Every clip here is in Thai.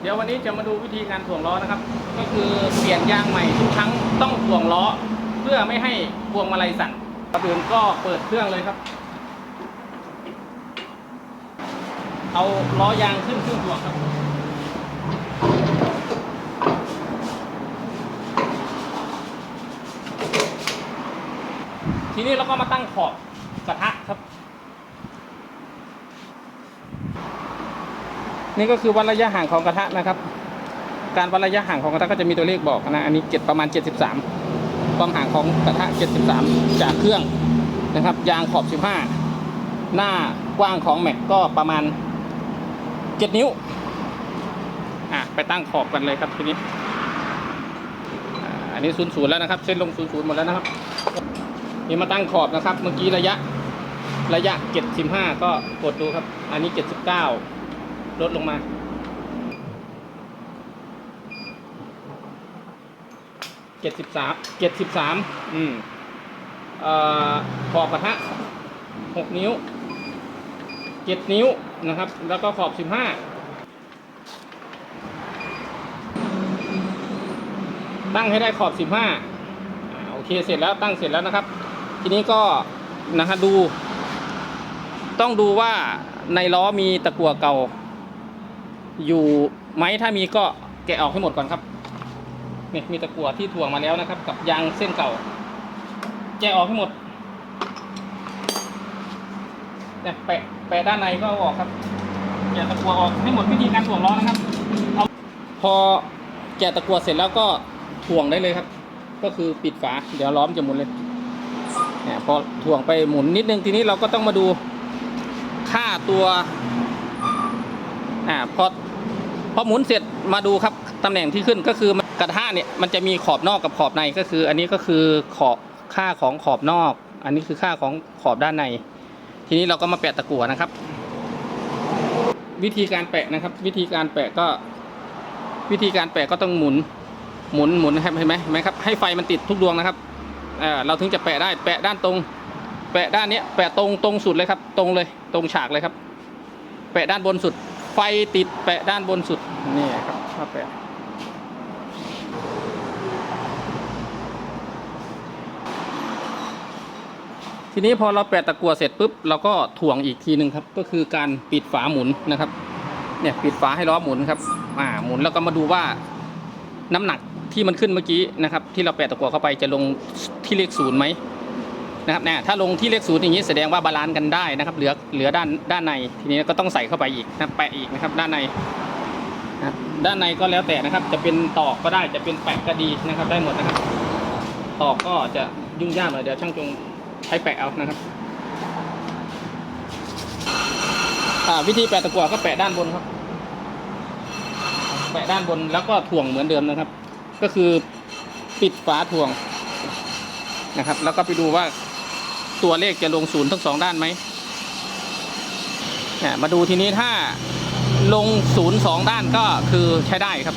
เดี๋ยววันนี้จะมาดูวิธีการถ่วงล้อนะครับ ก็คือเปลี่ยนยางใหม่ทุกครั้งต้องถ่วงล้อ เพื่อไม่ให้พวงมาลัยสั่นก่อนอื่นก็เปิดเครื่องเลยครับ เอาล้อยางขึ้นเครื่องถ่วงครับ ทีนี้เราก็มาตั้งขอบกระทะครับ นี่ก็คือวัดระยะห่างของกระทะนะครับ การวัดระยะห่างของกระทะก็จะมีตัวเลขบอกนะ อันนี้เจ็ดประมาณ 73 ความห่างของกระทะ 73 จากเครื่องนะครับ ยางขอบ 15 หน้ากว้างของแม็กก็ประมาณ 7 นิ้ว อะ ไปตั้งขอบกันเลยครับทีนี้ อันนี้ศูนย์ศูนย์แล้วนะครับ เส้นลงศูนย์ศูนย์หมดแล้วนะครับ นี่มาตั้งขอบนะครับ เมื่อกี้ระยะระยะ 75 ก็กดดูครับ อันนี้ 79 ลดลงมา73 73อืมเอ่อขอบกระทะ6นิ้ว7นิ้วนะครับ แล้วก็ขอบ15ตั้งให้ได้ขอบ15อ่าโอเคเสร็จแล้วตั้งเสร็จแล้วนะครับ ทีนี้ก็นะครับดู ต้องดูว่าในล้อมีตะกั่วเก่า อยู่ไหมถ้ามีก็แกะออกให้หมดก่อนครับนี่มีตะกั่วที่ถ่วงมาแล้วนะครับ กับยางเส้นเก่า แกะออกให้หมดเนี่ยแปะแปะด้านในก็เอาออกครับแกะตะกั่วออกให้หมดวิธีการถ่วงล้อนะครับเอาพอแกะตะกั่วเสร็จแล้วก็ถ่วงได้เลยครับ ก็คือปิดฝาเดี๋ยวล้อมนจะหมุนเลยเนี่ยพอถ่วงไปหมุนนิดนึงทีนี้เราก็ต้องมาดูค่าตัวอ่าพอพ อหมุนเสร็จมาดูครับตำแหน่งที่ขึ้นก็คือกระทะเนี่ยมันจะมีขอบนอกกับขอบในก็คือ อันนี้ก็คือขอบค่าของขอบนอก อันนี้คือค่าของขอบด้านใน ทีนี้เราก็มาแปะตะกั่วนะครับ วิธีการแปะนะครับ วิธีการแปะก็ วิธีการแปะก็ต้องหมุนหมุนหมุนนะครับเห็นไหมเห็นไหมครับให้ไฟมันติดทุกดวงนะครับเออเราถึงจะแปะได้แปะด้านตรง แปะด้านเนี้ยแปะตรงตรงสุดเลยครับ ตรงเลยตรงฉากเลยครับ แปะด้านบนสุด ไฟติดแปะด้านบนสุด นี่ครับมาแปะทีนี้พอเราแปะตะกั่วเสร็จปุ๊บเราก็ถ่วงอีกทีหนึ่งครับ ก็คือการปิดฝาหมุนนะครับ เนี่ยปิดฝาให้ล้อหมุนครับอ่าหมุนแล้วก็มาดูว่าน้ำหนักที่มันขึ้นเมื่อกี้นะครับ ที่เราแปะตะกั่วเข้าไปจะลงที่เลขศูนย์ไหม นะครับเนี่ยถ้าลงที่เลขศูนย์อย่างนี้แสดงว่าบาลานซ์กันได้นะครับ เหลือเหลือด้านด้านในทีนี้ก็ต้องใส่เข้าไปอีกนะแปะอีกนะครับ ด้านในนะด้านในก็แล้วแต่นะครับ จะเป็นตอกก็ได้จะเป็นแปะก็ดีนะครับ ได้หมดนะครับ ตอกก็จะยุ่งยากหน่อยเดี๋ยวช่างจงใช้แปะเอานะครับวิธีแปะตะกั่วก็แปะด้านบนครับ แปะด้านบนแล้วก็ถ่วงเหมือนเดิมนะครับ ก็คือปิดฝาถ่วงนะครับ แล้วก็ไปดูว่า ตัวเลขจะลงศูนย์ทั้งสองด้านไหมเนี่ยมาดูทีนี้ถ้าลงศูนย์สองด้านก็คือใช้ได้ครับ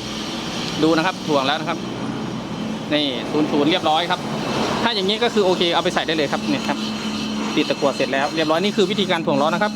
ดูนะครับถ่วงแล้วนะครับนี่ศูนย์ศูนย์เรียบร้อยครับ ถ้าอย่างนี้ก็คือโอเคเอาไปใส่ได้เลยครับเนี่ยครับติดตะกั่วเสร็จแล้วเรียบร้อยนี่คือวิธีการถ่วงล้อนะครับ